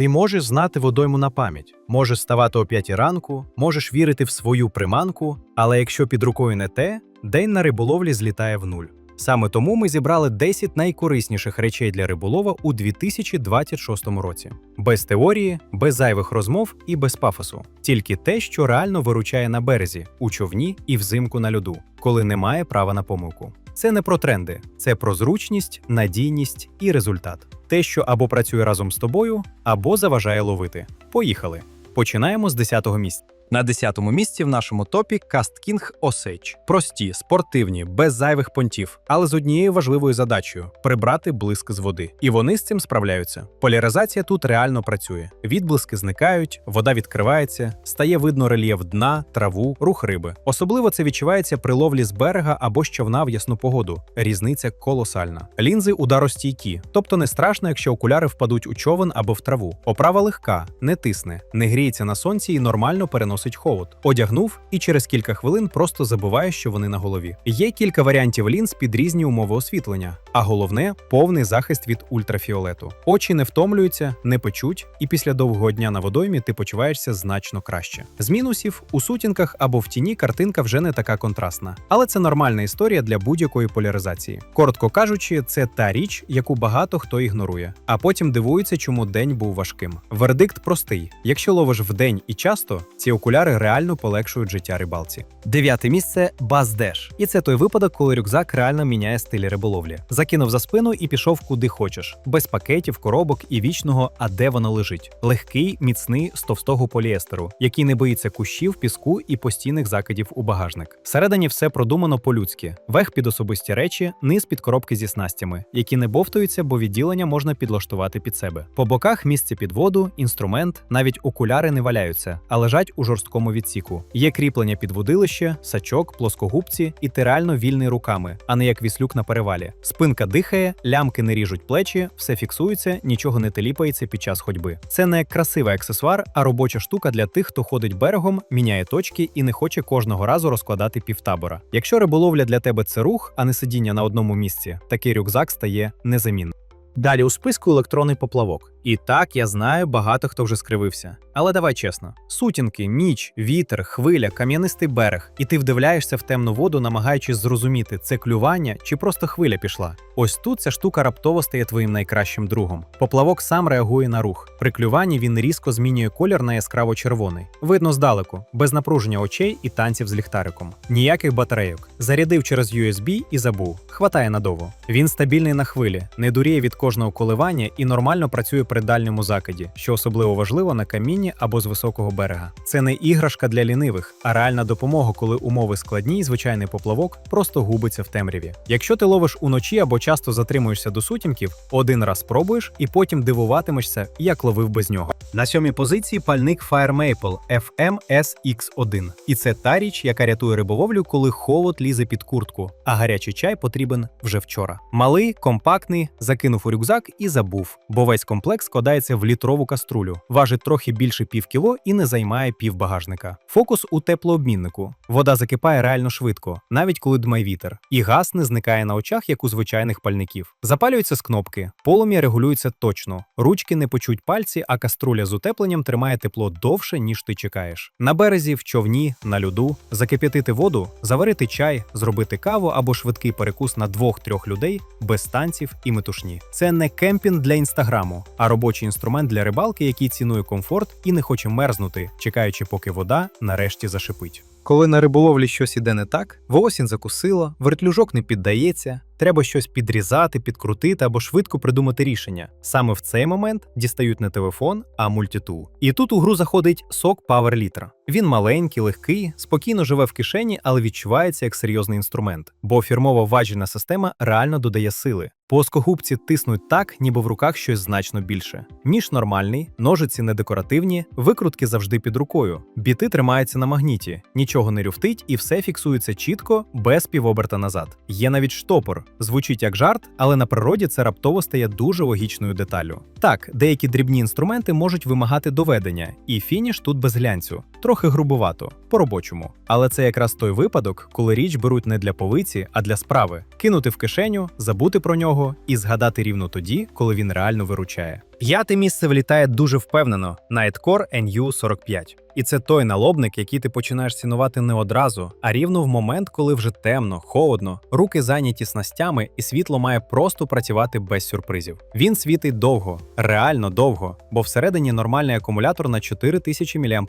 Ти можеш знати водойму на пам'ять, можеш ставати о п'ятій ранку, можеш вірити в свою приманку, але якщо під рукою не те, день на риболовлі злітає в нуль. Саме тому ми зібрали 10 найкорисніших речей для риболова у 2026 році. Без теорії, без зайвих розмов і без пафосу. Тільки те, що реально виручає на березі, у човні і взимку на льоду, коли немає права на помилку. Це не про тренди, це про зручність, надійність і результат. Те, що або працює разом з тобою, або заважає ловити. Поїхали! Починаємо з 10-го місця. На 10-му місці в нашому топі Касткінг Osage. Прості, спортивні, без зайвих понтів, але з однією важливою задачею прибрати блиск з води. І вони з цим справляються. Поляризація тут реально працює. Відблиски зникають, вода відкривається, стає видно рельєф дна, траву, рух риби. Особливо це відчувається при ловлі з берега або з човна в ясну погоду. Різниця колосальна. Лінзи ударостійкі, тобто не страшно, якщо окуляри впадуть у човен або в траву. Оправа легка, не тисне, не гріється на сонці і нормально переносить холод. Одягнув і через кілька хвилин просто забуває, що вони на голові. Є кілька варіантів лінз під різні умови освітлення, а головне повний захист від ультрафіолету. Очі не втомлюються, не печуть, і після довгого дня на водоймі ти почуваєшся значно краще. З мінусів у сутінках або в тіні картинка вже не така контрастна, але це нормальна історія для будь-якої поляризації. Коротко кажучи, це та річ, яку багато хто ігнорує, а потім дивується, чому день був важким. Вердикт простий: якщо ловиш вдень і часто, ці окуляри реально полегшують життя рибалці. Дев'яте місце Баздеш. І це той випадок, коли рюкзак реально міняє стиль риболовлі. Закинув за спину і пішов куди хочеш, без пакетів, коробок і вічного, а де воно лежить. Легкий, міцний з товстого поліестеру, який не боїться кущів, піску і постійних закидів у багажник. Всередині все продумано по-людськи: верх під особисті речі, низ під коробки зі снастями, які не бовтуються, бо відділення можна підлаштувати під себе. По боках місце під воду, інструмент, навіть окуляри не валяються, а лежать у жорсткому відсіку. Є кріплення під водилище, сачок, плоскогубці, і ти реально вільний руками, а не як віслюк на перевалі. Спинка дихає, лямки не ріжуть плечі, все фіксується, нічого не теліпається під час ходьби. Це не красивий аксесуар, а робоча штука для тих, хто ходить берегом, міняє точки і не хоче кожного разу розкладати півтабора. Якщо риболовля для тебе це рух, а не сидіння на одному місці, такий рюкзак стає незамінним. Далі у списку електронний поплавок. І так, я знаю, багато хто вже скривився. Але давай чесно: сутінки, ніч, вітер, хвиля, кам'янистий берег, і ти вдивляєшся в темну воду, намагаючись зрозуміти, це клювання чи просто хвиля пішла. Ось тут ця штука раптово стає твоїм найкращим другом. Поплавок сам реагує на рух. При клюванні він різко змінює колір на яскраво червоний. Видно здалеку, без напруження очей і танців з ліхтариком. Ніяких батарейок. Зарядив через USB і забув. Хватає надовго. Він стабільний на хвилі, не дуріє від кожного коливання і нормально працює при дальньому закиді, що особливо важливо на камінні або з високого берега. Це не іграшка для лінивих, а реальна допомога, коли умови складні, і звичайний поплавок просто губиться в темряві. Якщо ти ловиш уночі або часто затримуєшся до сутінків, один раз спробуєш і потім дивуватимешся, як ловив без нього. На сьомій позиції пальник Fire Maple FMSX1. І це та річ, яка рятує риболовлю, коли холод лізе під куртку, а гарячий чай потрібен вже вчора. Малий, компактний, закинув у рюкзак і забув, бо весь комплекс складається в літрову каструлю, важить трохи більше пів кіло і не займає пів багажника. Фокус у теплообміннику. Вода закипає реально швидко, навіть коли дмає вітер, і газ не зникає на очах, як у звичайних пальників. Запалюється з кнопки, полум'я регулюється точно, ручки не почуть пальці, а каструля з утепленням тримає тепло довше, ніж ти чекаєш. На березі, в човні, на льоду, закип'ятити воду, заварити чай, зробити каву або швидкий перекус на двох-трьох людей без танців і метушні. Це не кемпінг для інстаграму, а робочий інструмент для рибалки, який цінує комфорт і не хоче мерзнути, чекаючи, поки вода нарешті зашипить. Коли на риболовлі щось іде не так, волосінь закусило, вертлюжок не піддається, треба щось підрізати, підкрутити або швидко придумати рішення. Саме в цей момент дістають не телефон, а мультитул. І тут у гру заходить сок Power Litra. Він маленький, легкий, спокійно живе в кишені, але відчувається як серйозний інструмент, бо фірмова важільна система реально додає сили. Плоскогубці тиснуть так, ніби в руках щось значно більше. Ніж нормальний, ножиці не декоративні, викрутки завжди під рукою. Біти тримаються на магніті, нічого не рюфтить і все фіксується чітко, без півоберта назад. Є навіть штопор, звучить як жарт, але на природі це раптово стає дуже логічною деталлю. Так, деякі дрібні інструменти можуть вимагати доведення, і фініш тут без глянцю, трохи грубувато, по-робочому. Але це якраз той випадок, коли річ беруть не для повиці, а для справи: кинути в кишеню, забути про нього і згадати рівно тоді, коли він реально виручає. П'яте місце влітає дуже впевнено Nightcore NU45. І це той налобник, який ти починаєш цінувати не одразу, а рівно в момент, коли вже темно, холодно, руки зайняті снастями, і світло має просто працювати без сюрпризів. Він світить довго, реально довго, бо всередині нормальний акумулятор на 4000 мАч,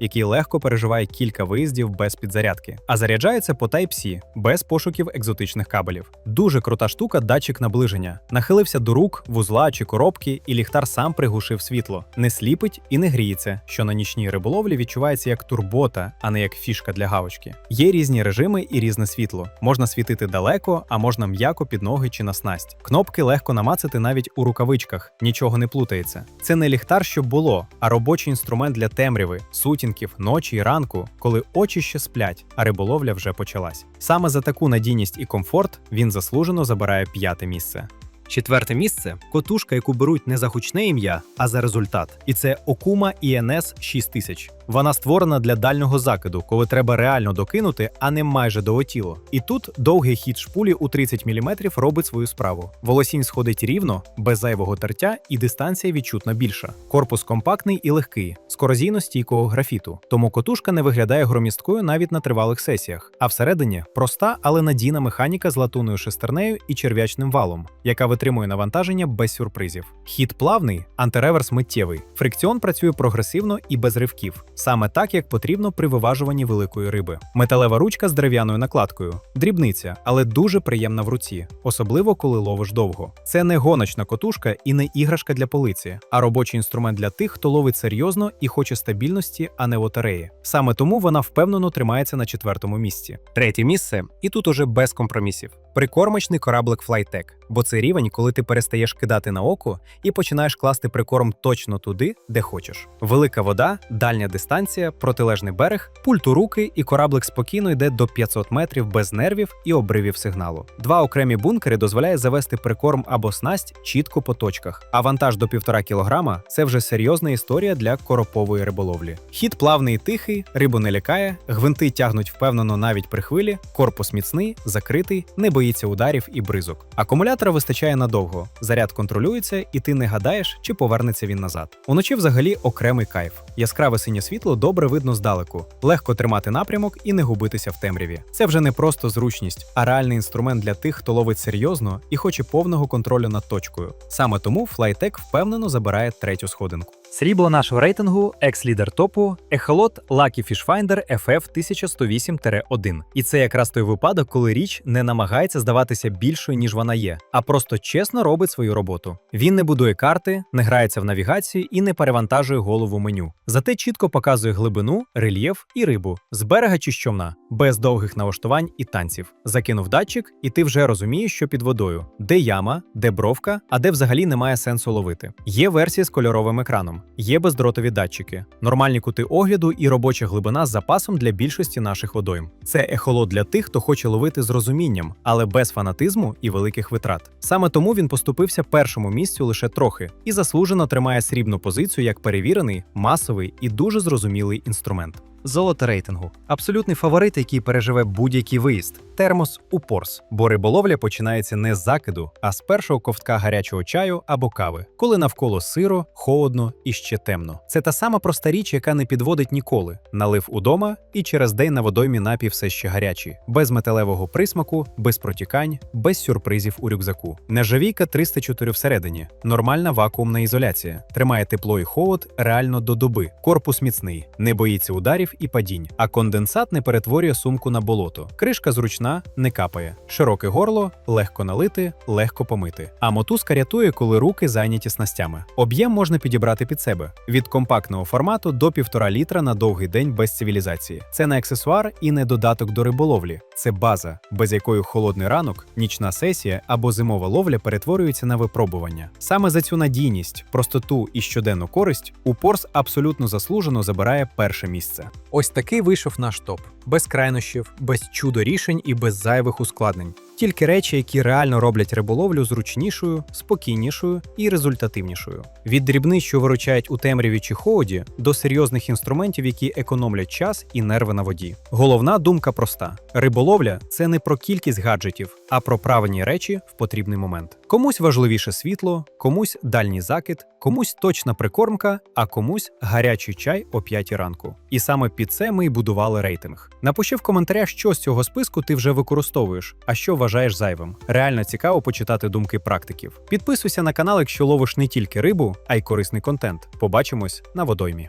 який легко переживає кілька виїздів без підзарядки, а заряджається по Type-C, без пошуків екзотичних кабелів. Дуже крута штука, датчик наближення. Нахилився до рук, вузла чи коробки, і ліхтар сам приглушив світло, не сліпить і не гріється, що на нічній риболовлі відчувається як турбота, а не як фішка для галочки. Є різні режими і різне світло. Можна світити далеко, а можна м'яко під ноги чи на снасть. Кнопки легко намацати навіть у рукавичках, нічого не плутається. Це не ліхтар, щоб було, а робочий інструмент для темряви, сутінків, ночі і ранку, коли очі ще сплять, а риболовля вже почалась. Саме за таку надійність і комфорт він заслужено забирає п'яте місце. Четверте місце котушка, яку беруть не за гучне ім'я, а за результат. І це Окума INS 6000. Вона створена для дальнього закиду, коли треба реально докинути, а не майже долетіло. І тут довгий хід шпулі у 30 мм робить свою справу. Волосінь сходить рівно, без зайвого тертя, і дистанція відчутно більша. Корпус компактний і легкий, з корозійно стійкого графіту. Тому котушка не виглядає громісткою навіть на тривалих сесіях. А всередині проста, але надійна механіка з латунною шестернею і черв'ячним валом, яка витримує навантаження без сюрпризів. Хід плавний, антиреверс миттєвий. Фрикціон працює прогресивно і без ривків, саме так, як потрібно при виважуванні великої риби. Металева ручка з дерев'яною накладкою, дрібниця, але дуже приємна в руці, особливо коли ловиш довго. Це не гоночна котушка і не іграшка для полиці, а робочий інструмент для тих, хто ловить серйозно і хоче стабільності, а не лотереї. Саме тому вона впевнено тримається на четвертому місці. Третє місце, і тут уже без компромісів. Прикормочний кораблик Flytech, бо це рівень, коли ти перестаєш кидати на око і починаєш класти прикорм точно туди, де хочеш. Велика вода, дальня дистанція, протилежний берег, пульт у руки, і кораблик спокійно йде до 500 метрів без нервів і обривів сигналу. Два окремі бункери дозволяє завести прикорм або снасть чітко по точках. А вантаж до 1,5 кілограма це вже серйозна історія для коропової риболовлі. Хід плавний і тихий, рибу не лякає, гвинти тягнуть впевнено навіть при хвилі, корпус міцний, закритий, не боїться ударів і бризок. Акумулятора вистачає надовго, заряд контролюється, і ти не гадаєш, чи повернеться він назад. Уночі взагалі окремий кайф. Яскраве синє світло добре видно здалеку, легко тримати напрямок і не губитися в темряві. Це вже не просто зручність, а реальний інструмент для тих, хто ловить серйозно і хоче повного контролю над точкою. Саме тому Flytech впевнено забирає третю сходинку. Срібло нашого рейтингу, екс-лідер топу, ехолот Lucky Fish Finder FF 1108-1. І це якраз той випадок, коли річ не намагається здаватися більшою, ніж вона є, а просто чесно робить свою роботу. Він не будує карти, не грається в навігацію і не перевантажує голову меню. Зате чітко показує глибину, рельєф і рибу з берега чи з човна, без довгих налаштувань і танців. Закинув датчик, і ти вже розумієш, що під водою, де яма, де бровка, а де взагалі немає сенсу ловити. Є версії з кольоровим екраном, є бездротові датчики, нормальні кути огляду і робоча глибина з запасом для більшості наших водойм. Це ехолот для тих, хто хоче ловити з розумінням, але без фанатизму і великих витрат. Саме тому він поступився першому місцю лише трохи і заслужено тримає срібну позицію як перевірений, масовий і дуже зрозумілий інструмент. Золото рейтингу абсолютний фаворит, який переживе будь-який виїзд. Термос у порс, бо риболовля починається не з закиду, а з першого ковтка гарячого чаю або кави, коли навколо сиро, холодно і ще темно. Це та сама проста річ, яка не підводить ніколи. Налив удома, і через день на водоймі напій все ще гарячий, без металевого присмаку, без протікань, без сюрпризів у рюкзаку. Нержавійка 304 всередині, нормальна вакуумна ізоляція, тримає тепло і холод реально до доби. Корпус міцний, не боїться ударів і падінь, а конденсат не перетворює сумку на болото. Кришка зручна, не капає. Широке горло, легко налити, легко помити. А мотузка рятує, коли руки зайняті снастями. Об'єм можна підібрати під себе від компактного формату до півтора літра на довгий день без цивілізації. Це не аксесуар і не додаток до риболовлі. Це база, без якої холодний ранок, нічна сесія або зимова ловля перетворюються на випробування. Саме за цю надійність, простоту і щоденну користь Упорс абсолютно заслужено забирає перше місце. Ось такий вийшов наш топ: без крайнощів, без чудо рішень і без зайвих ускладнень. Тільки речі, які реально роблять риболовлю зручнішою, спокійнішою і результативнішою. Від дрібниць, що виручають у темряві чи холоді, до серйозних інструментів, які економлять час і нерви на воді. Головна думка проста: риболовля це не про кількість гаджетів, а про правильні речі в потрібний момент. Комусь важливіше світло, комусь дальній закид, комусь точна прикормка, а комусь гарячий чай о 5 ранку. І саме під це ми й будували рейтинг. Напиши в коментарях, що з цього списку ти вже використовуєш, а що вважаєш зайвим. Реально цікаво почитати думки практиків. Підписуйся на канал, якщо ловиш не тільки рибу, а й корисний контент. Побачимось на водоймі.